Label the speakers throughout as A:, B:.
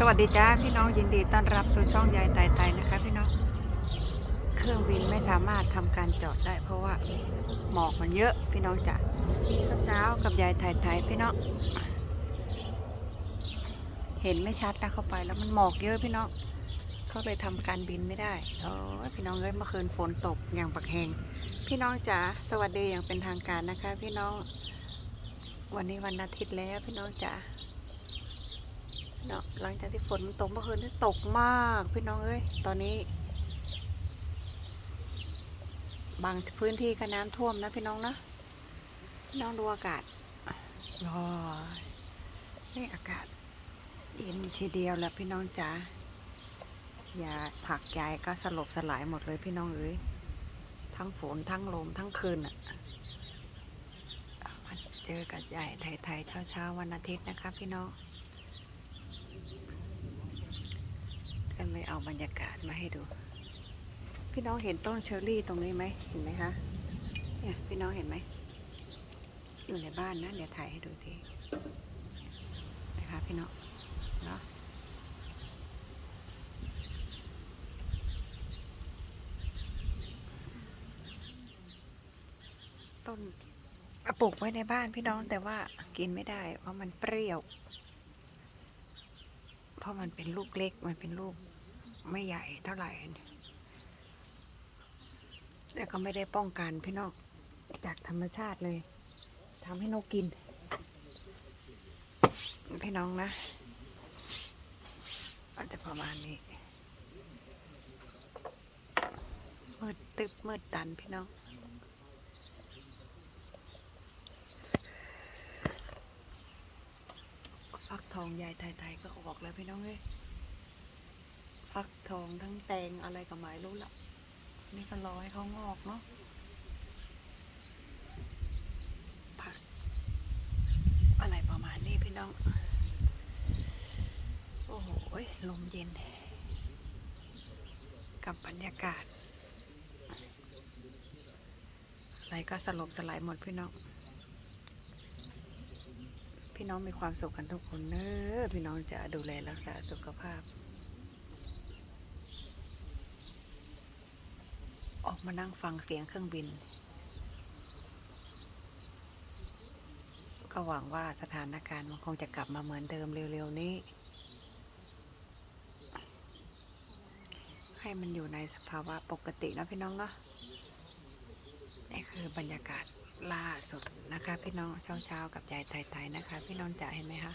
A: สวัสดีจ้าพี่น้องยินดีต้อนรับสู่ช่องยายไตไตนะคะ พี่น้องเครื่องบินไม่สามารถทำการจอดได้ เพราะว่าหมอกมันเยอะพี่น้องจ้ะเช้าๆกับยายไทยไทยพี่น้องเห็นไม่ชัดนะเข้าไปแล้วมันหมอกเยอะพี่น้องเขาเลยทำการบินไม่ได้โอ้พี่น้องเอ้ยเมื่อคืนฝนตกอย่างปักแหงพี่น้องจ๋าสวัสดีอย่างเป็นทางการนะคะ พี่น้อง วันนี้วันอาทิตย์แล้วพี่น้องจ๋า เนาะหลังจากที่ฝนตกเมื่อคืนนี่ตกมากพี่น้องเอ้ยตอนนี้ บางพื้นที่ก็น้ำท่วมนะพี่น้องนะพี่น้องดูอากาศร้อนนี่อากาศเย็นทีเดียวแหละพี่น้องจ๋ายาผักยายก็สลบสลายหมดเลยพี่น้องเอ้ยทั้งฝนทั้งลมทั้งคืนอะเจอกับยายไทยๆเช้าๆวันอาทิตย์นะคะพี่น้อง ก็ เอาบรรยากาศมาให้ดู พี่น้องเห็นต้นเชอร์รี่ตรงนี้ไหมเห็นไหมคะเนี่ยพี่น้องเห็นไหมอยู่ในบ้านนะเดี๋ยวถ่ายให้ดูทีนะคะพี่น้องเนาะต้นปลูกไว้ในบ้านพี่น้องแต่ว่ากินไม่ได้ เพราะมันเปรี้ยว เพราะมันเป็นลูกเล็กมันเป็นลูก ไม่ใหญ่เท่าไหร่แล้วก็ไม่ได้ป้องกันพี่น้องจากธรรมชาติเลยทำให้นกกิน พี่น้องนะอาจจะประมาณนี้มืดตึบมืดตันพี่น้องฟักทองยายไทยๆก็ออกแล้วพี่น้องเอ้ย ฟักทองทั้งแตงอะไรก็ไม่รู้ละนี่ก็รอให้เขางอกเนาะผัก อะไรประมาณนี้พี่น้อง โอ้โหลมเย็น กับบรรยากาศ อะไรก็สลบสลายหมดพี่น้อง พี่น้องมีความสุขกันทุกคนเนอะพี่น้องจะดูแลรักษาสุขภาพ ออกมานั่งฟังเสียงเครื่องบิน ก็หวังว่าสถานการณ์มันคงจะกลับมาเหมือนเดิมเร็วๆนี้ ให้มันอยู่ในสภาวะปกตินะพี่น้องเนาะนี่คือบรรยากาศล่าสุดนะคะ พี่น้องเช้าๆกับยายไทยๆนะคะ พี่น้องจะเห็นไหมคะ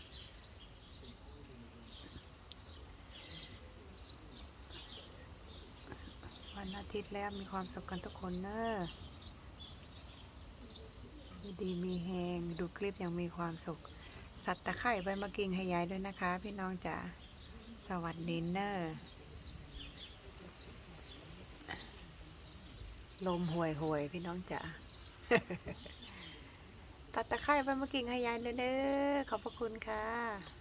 A: วันอาทิตย์แล้วมีความสุขกันทุกคนเนอะดีมีแหงดูคลิปยังมีความสุข สัตว์ตะไคร่ใบมะกิงให้ยายด้วยนะคะ พี่น้องจ๋าสวัสดีเนอร์ลมห่วยห่วยพี่น้องจ๋าตัดตะไคร้ใบมะกิ่งให้ยายเลยเด้อขอบพระคุณค่ะ